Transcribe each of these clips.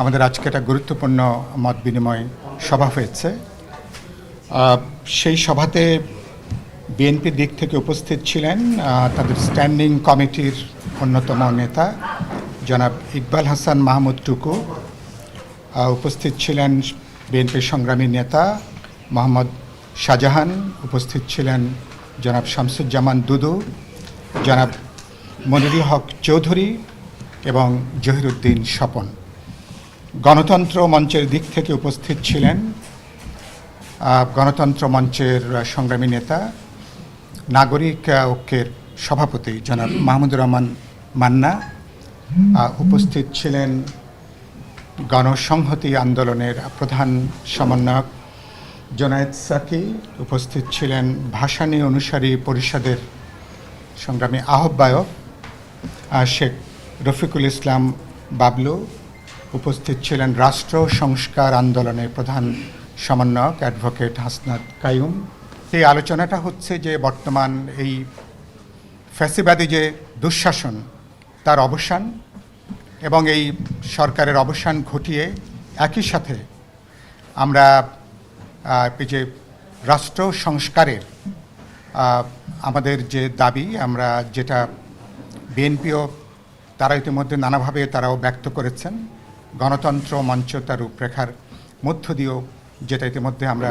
আমাদের আজকে একটা গুরুত্বপূর্ণ মত বিনিময় সভা হয়েছে। সেই সভাতে বিএনপির দিক থেকে উপস্থিত ছিলেন তাদের স্ট্যান্ডিং কমিটির অন্যতম নেতা জনাব ইকবাল হাসান মাহমুদ টুকু উপস্থিত ছিলেন বিএনপির সংগ্রামী নেতা মোহাম্মদ শাহজাহান, উপস্থিত ছিলেন জনাব শামসুজ্জামান দুদু, জনাব মনিরুল হক চৌধুরী এবং জহিরুদ্দিন স্বপন। গণতন্ত্র মঞ্চের দিক থেকে উপস্থিত ছিলেন গণতন্ত্র মঞ্চের সংগ্রামী নেতা, নাগরিক ঐক্যের সভাপতি জনাব মাহমুদুর রহমান মান্না উপস্থিত ছিলেন গণসংহতি আন্দোলনের প্রধান সমন্বয়ক জোনায়েদ সাকি, উপস্থিত ছিলেন ভাসানী অনুসারী পরিষদের সংগ্রামী আহ্বায়ক শেখ রফিকুল ইসলাম বাবলু উপস্থিত ছিলেন রাষ্ট্র সংস্কার আন্দোলনের প্রধান সমন্বয়ক অ্যাডভোকেট হাসনাত কায়ুম এই আলোচনাটা হচ্ছে যে বর্তমান এই ফ্যাসিবাদী যে দুঃশাসন, তার অবসান এবং এই সরকারের অবসান ঘটিয়ে একই সাথে আমরা যে রাষ্ট্র সংস্কারের আমাদের যে দাবি, আমরা যেটা বিএনপিও তারা ইতিমধ্যে নানাভাবে তারাও ব্যক্ত করেছেন। গণতন্ত্র মঞ্চ তার রূপরেখার মধ্য দিয়েও যেটা ইতিমধ্যে আমরা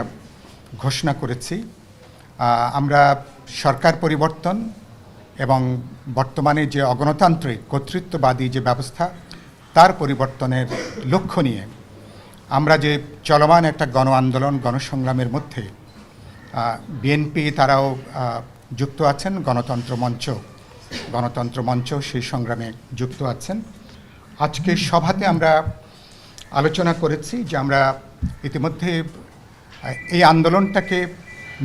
ঘোষণা করেছি আমরা সরকার পরিবর্তন এবং বর্তমানে যে অগণতান্ত্রিক, কর্তৃত্ববাদী যে ব্যবস্থা, তার পরিবর্তনের লক্ষ্য নিয়ে আমরা যে চলমান একটা গণ আন্দোলন, গণসংগ্রামের মধ্যে বিএনপি তারাও যুক্ত আছেন, গণতন্ত্র মঞ্চ গণতন্ত্র মঞ্চ সেই সংগ্রামে যুক্ত আছেন। আজকে সভাতে আমরা আলোচনা করেছি যে আমরা ইতিমধ্যে এই আন্দোলনটাকে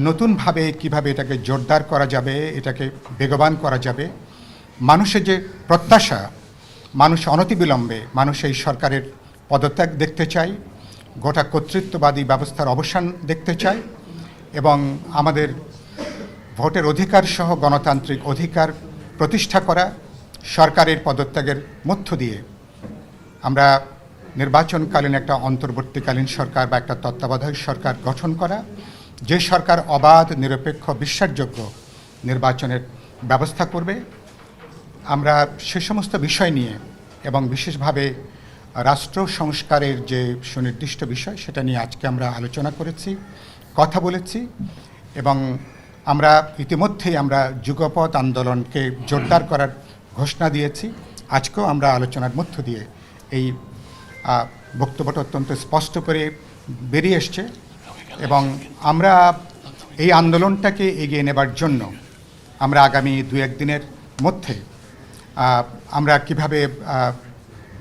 নতুনভাবে কীভাবে এটাকে জোরদার করা যাবে, এটাকে বেগবান করা যাবে, মানুষের যে প্রত্যাশা, মানুষ অনতিবিলম্বে, মানুষ এই সরকারের পদত্যাগ দেখতে চায়, গোটা কর্তৃত্ববাদী ব্যবস্থার অবসান দেখতে চায় এবং আমাদের ভোটের অধিকার সহ গণতান্ত্রিক অধিকার প্রতিষ্ঠা করা, সরকারের পদত্যাগের মধ্য দিয়ে আমরা নির্বাচনকালীন একটা অন্তর্বর্তীকালীন সরকার বা একটা তত্ত্বাবধায়ক সরকার গঠন করা, যে সরকার অবাধ, নিরপেক্ষ, বিশ্বাসযোগ্য নির্বাচনের ব্যবস্থা করবে। আমরা সে সমস্ত বিষয় নিয়ে এবং বিশেষভাবে রাষ্ট্র সংস্কারের যে সুনির্দিষ্ট বিষয়, সেটা নিয়ে আজকে আমরা আলোচনা করেছি, কথা বলেছি এবং আমরা ইতিমধ্যেই আমরা যুগপথ আন্দোলনকে জোরদার করার ঘোষণা দিয়েছি। আজকেও আমরা আলোচনার মধ্য দিয়ে এই বক্তব্যটা অত্যন্ত স্পষ্ট করে বেরিয়ে এসছে এবং আমরা এই আন্দোলনটাকে এগিয়ে নেবার জন্য আমরা আগামী দু একদিনের মধ্যে আমরা কীভাবে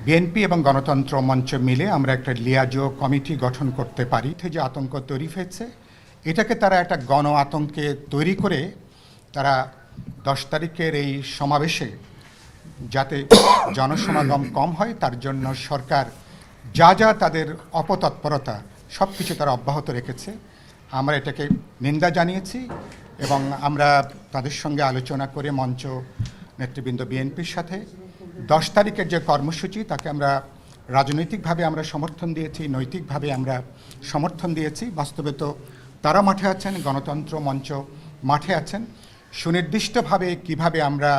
বিএনপি এবং গণতন্ত্র মঞ্চ মিলে আমরা একটা লিয়াজো কমিটি গঠন করতে পারি যে আতঙ্ক তৈরি হয়েছে, এটাকে তারা একটা গণ আতঙ্কে তৈরি করে তারা দশ তারিখের এই সমাবেশে যাতে জনসমাগম কম হয়, তার জন্য সরকার যা যা তাদের অপতৎপরতা সব কিছু তারা অব্যাহত রেখেছে। আমরা এটাকে নিন্দা জানিয়েছি এবং আমরা তাদের সঙ্গে আলোচনা করে মঞ্চ নেতৃবৃন্দ বিএনপির সাথে দশ তারিখের যে কর্মসূচি, তাকে আমরা রাজনৈতিকভাবে আমরা সমর্থন দিয়েছি, নৈতিকভাবে আমরা সমর্থন দিয়েছি। বাস্তবে তো তারা মাঠে আছেন, গণতন্ত্র মঞ্চ মাঠে আছেন। সুনির্দিষ্টভাবে কীভাবে আমরা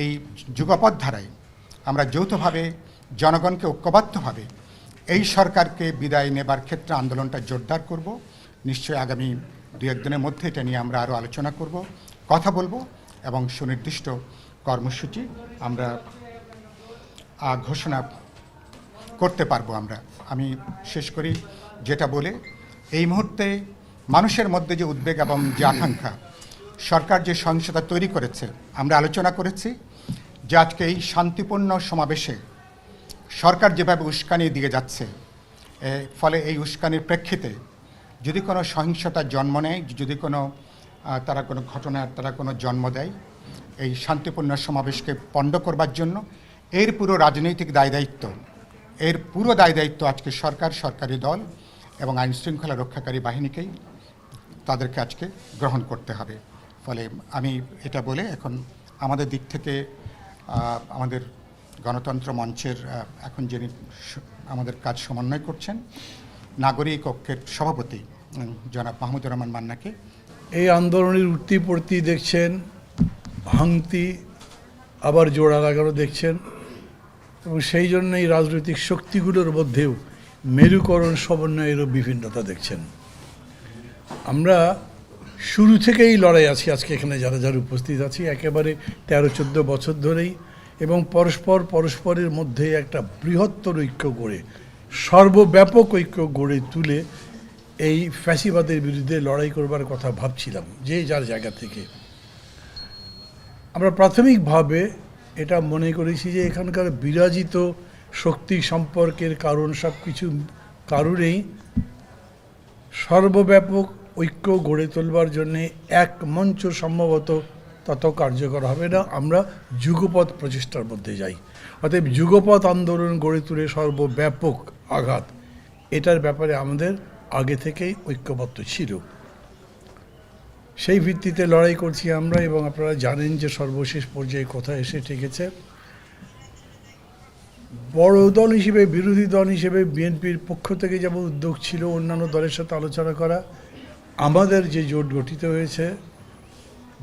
এই যুগপথ ধারায় আমরা যৌথভাবে জনগণকে ঐক্যবদ্ধভাবে এই সরকারকে বিদায় নেবার ক্ষেত্রে আন্দোলনটা জোরদার করব। নিশ্চয়ই আগামী দু একদিনের মধ্যে এটা নিয়ে আমরা আরও আলোচনা করব, কথা বলব এবং সুনির্দিষ্ট কর্মসূচি আমরা ঘোষণা করতে পারব আমরা। আমি শেষ করি, যেটা বলে এই মুহূর্তে মানুষের মধ্যে যে উদ্বেগ এবং যে আকাঙ্ক্ষা সরকার যে সহিংসতা তৈরি করেছে, আমরা আলোচনা করেছি যে আজকে এই শান্তিপূর্ণ সমাবেশে সরকার যেভাবে উস্কানি দিয়ে যাচ্ছে ফলে এই উস্কানির প্রেক্ষিতে যদি কোনো সহিংসতার জন্ম নেয়, যদি কোনো তারা কোনো ঘটনার তারা কোনো জন্ম দেয়, এই শান্তিপূর্ণ সমাবেশকে পণ্ড করবার জন্য এর পুরো রাজনৈতিক দায় দায়িত্ব, এর পুরো দায় দায়িত্ব আজকে সরকার, সরকারি দল এবং আইনশৃঙ্খলা রক্ষাকারী বাহিনীকেই তাদেরকে আজকে গ্রহণ করতে হবে। ফলে আমি এটা বলে এখন আমাদের দিক থেকে আমাদের গণতন্ত্র মঞ্চের এখন যিনি আমাদের কাজ সমন্বয় করছেন, নাগরিক ঐক্যের সভাপতি জনাব মাহমুদুর রহমান মান্নাকে। এই আন্দোলনের উঠতি পড়তি দেখছেন, ভাঙতি, আবার জোড়া লাগানো দেখছেন, এবং সেই জন্য এই রাজনৈতিক শক্তিগুলোর মধ্যেও মেরুকরণ, সমন্বয়েরও বিভিন্নতা দেখছেন। আমরা শুরু থেকেই লড়াই আছি। আজকে এখানে যারা যারা উপস্থিত আছি, একেবারে তেরো চোদ্দ বছর ধরেই এবং পরস্পর পরস্পরের মধ্যে একটা বৃহত্তর ঐক্য গড়ে, সর্বব্যাপক ঐক্য গড়ে তুলে এই ফ্যাসিবাদের বিরুদ্ধে লড়াই করবার কথা ভাবছিলাম, যে যার জায়গা থেকে। আমরা প্রাথমিকভাবে এটা মনে করেছি যে এখানকার বিরাজিত শক্তি সম্পর্কের কারণ সব কিছু কারণেই সর্বব্যাপক ঐক্য গড়ে তোলবার জন্য এক মঞ্চ সম্ভবত তত কার্যকর হবে না। আমরা যুগপৎ প্রচেষ্টার মধ্যে যাই। অতএব যুগপৎ আন্দোলন গড়ে তুলে সর্বব্যাপক আঘাত, এটার ব্যাপারে আমাদের আগে থেকেই ঐক্যবদ্ধ ছিল। সেই ভিত্তিতে লড়াই করছি আমরা এবং আপনারা জানেন যে সর্বশেষ পর্যায়ে কোথায় এসে ঠেকেছে। বড় দল হিসেবে, বিরোধী দল হিসেবে বিএনপির পক্ষ থেকে যেমন উদ্যোগ ছিল, অন্যান্য দলের সাথে আলোচনা করা আমাদের যে জোট গঠিত হয়েছে,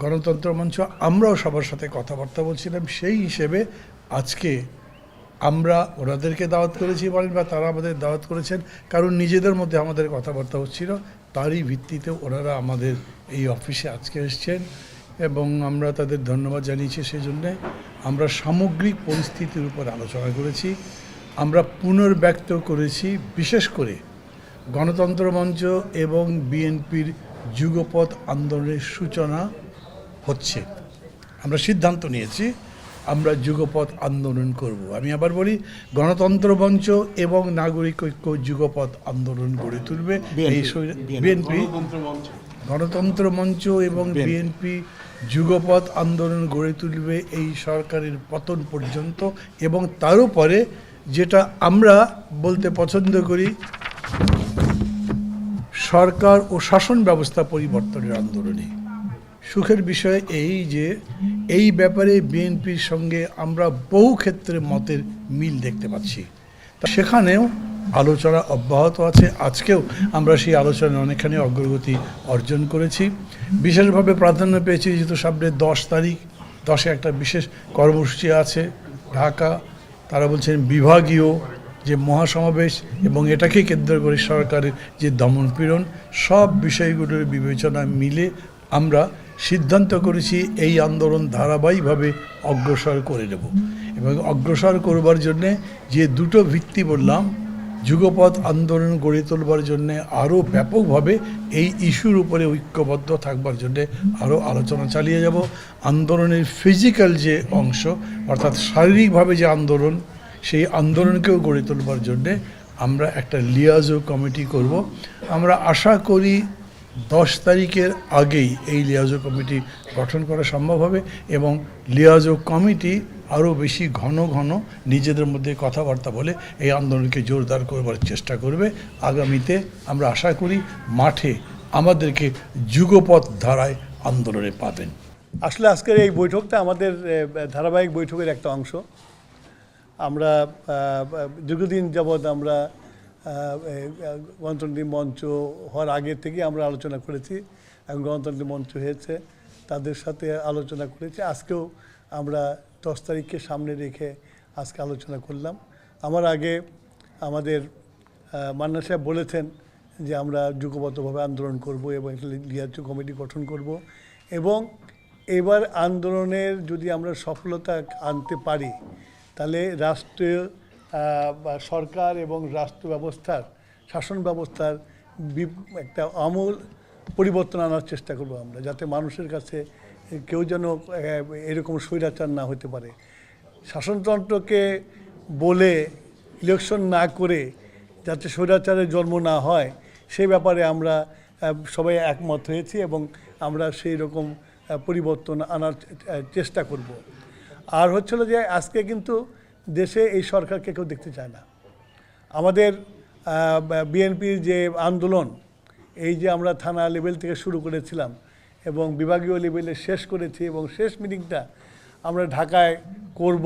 গণতন্ত্র মঞ্চ, আমরাও সবার সাথে কথাবার্তা বলছিলাম। সেই হিসেবে আজকে আমরা ওনাদেরকে দাওয়াত করেছি বলেন বা তারা আমাদের দাওয়াত করেছেন, কারণ নিজেদের মধ্যে আমাদের কথাবার্তা হচ্ছিল। তারই ভিত্তিতে ওনারা আমাদের এই অফিসে আজকে এসছেন এবং আমরা তাদের ধন্যবাদ জানিয়েছি। সেই জন্যে আমরা সামগ্রিক পরিস্থিতির উপর আলোচনা করেছি। আমরা পুনর্ব্যক্ত করেছি। বিশেষ করে গণতন্ত্র মঞ্চ এবং বিএনপির যুগপথ আন্দোলনের সূচনা হচ্ছে। আমরা সিদ্ধান্ত নিয়েছি আমরা যুগপথ আন্দোলন করব। আমি আবার বলি গণতন্ত্র মঞ্চ এবং নাগরিক ঐক্য যুগপথ আন্দোলন গড়ে তুলবে এই বিএনপি। গণতন্ত্র মঞ্চ। এবং বিএনপি। যুগপথ আন্দোলন গড়ে তুলবে এই সরকারের পতন পর্যন্ত এবং তার উপরে যেটা আমরা বলতে পছন্দ করি সরকার ও শাসন ব্যবস্থা পরিবর্তনের আন্দোলনে। সুখের বিষয় এই যে, এই ব্যাপারে বিএনপির সঙ্গে আমরা বহু ক্ষেত্রে মতের মিল দেখতে পাচ্ছি। তা সেখানেও আলোচনা অব্যাহত আছে। আজকেও আমরা সেই আলোচনায় অনেকখানি অগ্রগতি অর্জন করেছি। বিশেষভাবে প্রাধান্য পেয়েছি যেহেতু সামনে দশ তারিখ, দশে একটা বিশেষ কর্মসূচি আছে ঢাকা। তারা বলছেন বিভাগীয় যে মহাসমাবেশ এবং এটাকে কেন্দ্র করে সরকারের যে দমনপীড়ন সব বিষয়গুলোর বিবেচনা মিলে আমরা সিদ্ধান্ত করেছি এই আন্দোলন ধারাবাহিকভাবে অগ্রসর করে নেব। এবং অগ্রসর করবার জন্যে যে দুটো ভিত্তি বললাম যুগপথ আন্দোলন গড়ে তোলবার জন্যে আরও ব্যাপকভাবে এই ইস্যুর উপরে ঐক্যবদ্ধ থাকবার জন্যে আরও আলোচনা চালিয়ে যাব। আন্দোলনের ফিজিক্যাল যে অংশ, অর্থাৎ শারীরিকভাবে যে আন্দোলন সেই আন্দোলনকেও গড়ে তোলবার জন্যে আমরা একটা লিয়াজো কমিটি করব। আমরা আশা করি দশ তারিখের আগেই এই লিয়াজো কমিটি গঠন করা সম্ভব হবে এবং লিয়াজো কমিটি আরও বেশি ঘন ঘন নিজেদের মধ্যে কথাবার্তা বলে এই আন্দোলনকে জোরদার করবার চেষ্টা করবে। আগামীতে আমরা আশা করি মাঠে আমাদেরকে যুগপথ ধারায় আন্দোলনে পাবেন। আসলে আজকের এই বৈঠকটা আমাদের ধারাবাহিক বৈঠকের একটা অংশ। আমরা দীর্ঘদিন যাবৎ আমরা গণতন্ত্রী মঞ্চ হওয়ার আগে থেকে আমরা আলোচনা করেছি। এবং গণতন্ত্রী মঞ্চ হয়েছে, তাদের সাথে আলোচনা করেছি। আজকেও আমরা দশ তারিখকে সামনে রেখে আজকে আলোচনা করলাম। আমার আগে আমাদের মান্না সাহেব বলেছেন যে আমরা যুগবদ্ধভাবে আন্দোলন করব এবং একটা কমিটি গঠন করব এবং এবার আন্দোলনের যদি আমরা সফলতা আনতে পারি তাহলে রাষ্ট্রীয় সরকার এবং রাষ্ট্র ব্যবস্থার, শাসন ব্যবস্থার একটা আমূল পরিবর্তন আনার চেষ্টা করব আমরা, যাতে মানুষের কাছে কেউ যেন এরকম স্বৈরাচার না হতে পারে। শাসনতন্ত্রকে বলে ইলেকশন না করে যাতে স্বৈরাচারের জন্ম না হয় সেই ব্যাপারে আমরা সবাই একমত হয়েছি এবং আমরা সেই রকম পরিবর্তন আনার চেষ্টা করব। আর হচ্ছিল যে আজকে কিন্তু দেশে এই সরকারকে কেউ দেখতে চায় না। আমাদের বিএনপির যে আন্দোলন, এই যে আমরা থানা লেভেল থেকে শুরু করেছিলাম এবং বিভাগীয় লেভেলে শেষ করেছি এবং শেষ মিটিংটা আমরা ঢাকায় করব,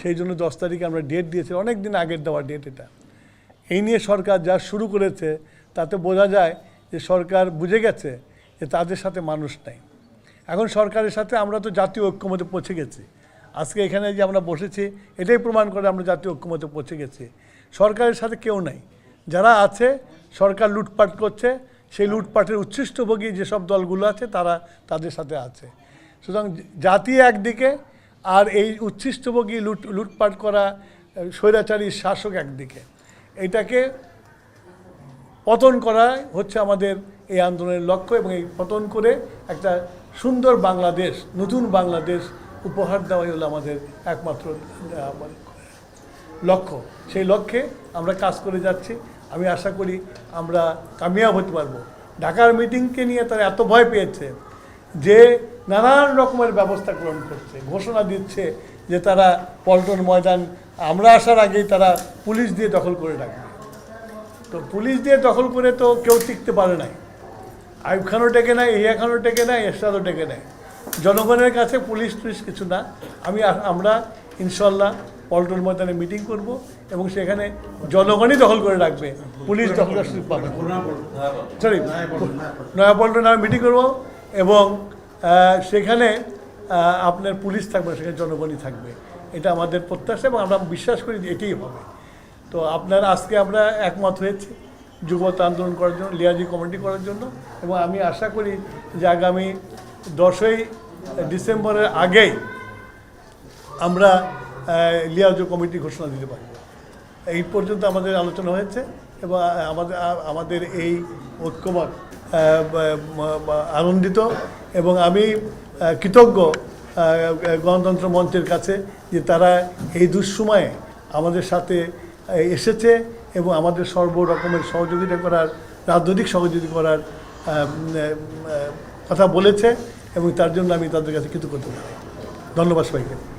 সেই জন্য দশ তারিখে আমরা ডেট দিয়েছি, অনেক দিন আগের দেওয়া ডেট এটা। এই নিয়ে সরকার যা শুরু করেছে, তাতে বোঝা যায় যে সরকার বুঝে গেছে যে তাদের সাথে মানুষ নাই। এখন সরকারের সাথে আমরা তো জাতীয় ঐক্যমতে পৌঁছে গেছি। আজকে এখানে যে আমরা বসেছি, এটাই প্রমাণ করে আমরা জাতীয় ঐক্যমতে পৌঁছে গেছি। সরকারের সাথে কেউ নাই। যারা আছে, সরকার লুটপাট করছে, সেই লুটপাটের উচ্ছিষ্টভোগী যেসব দলগুলো আছে, তারা তাদের সাথে আছে। সুতরাং জাতি একদিকে, আর এই উচ্ছিষ্টভোগী লুট, লুটপাট করা, স্বৈরাচারী শাসক একদিকে। এটাকে পতন করা হচ্ছে আমাদের এই আন্দোলনের লক্ষ্য এবং এই পতন করে একটা সুন্দর বাংলাদেশ, নতুন বাংলাদেশ উপহার দেওয়াই হলো আমাদের একমাত্র মানে, লক্ষ্য। সেই লক্ষ্যে আমরা কাজ করে যাচ্ছি। আমি আশা করি আমরা কামিয়াব হতে পারব। ঢাকার মিটিংকে নিয়ে তারা এত ভয় পেয়েছে যে নানান রকমের ব্যবস্থা গ্রহণ করছে ঘোষণা দিচ্ছে যে তারা পল্টন ময়দান আমরা আসার আগেই তারা পুলিশ দিয়ে দখল করে রাখবে। তো পুলিশ দিয়ে দখল করে তো কেউ টিকতে পারে নাই। আইব খানও টেকে নাই ইয়া খানও টেকে নেয় এরশাদও টেকে নাই। জনগণের কাছে পুলিশ টুলিশ কিছু না। আমি আমরা ইনশাল্লাহ পল্টন ময়দানে মিটিং করব এবং সেখানে জনগণই দখল করে রাখবে। পুলিশ দখল পাবে সরি নয়া পল্টনে আমি মিটিং করব এবং সেখানে আপনার পুলিশ থাকবে সেখানে জনগণই থাকবে। এটা আমাদের প্রত্যাশা এবং আমরা বিশ্বাস করি যে এটাই হবে। তো আপনার আজকে আমরা একমত হয়েছি যুবত আন্দোলন করার জন্য লিয়াজি কমিটি করার জন্য এবং আমি আশা করি যে আগামী দশই ডিসেম্বরের আগেই আমরা লিয়াজো কমিটি ঘোষণা দিতে পারি। এই পর্যন্ত আমাদের আলোচনা হয়েছে এবং আমাদের আমাদের এই বা আনন্দিত এবং আমি কৃতজ্ঞ গণতন্ত্র মঞ্চের কাছে যে তারা এই দুঃসময়ে আমাদের সাথে এসেছে এবং আমাদের সর্ব রকমের সহযোগিতা করার, রাজনৈতিক সহযোগিতা করার কথা বলেছে এবং তার জন্য আমি তাদের কাছে কৃতজ্ঞতা। ধন্যবাদ সবাইকে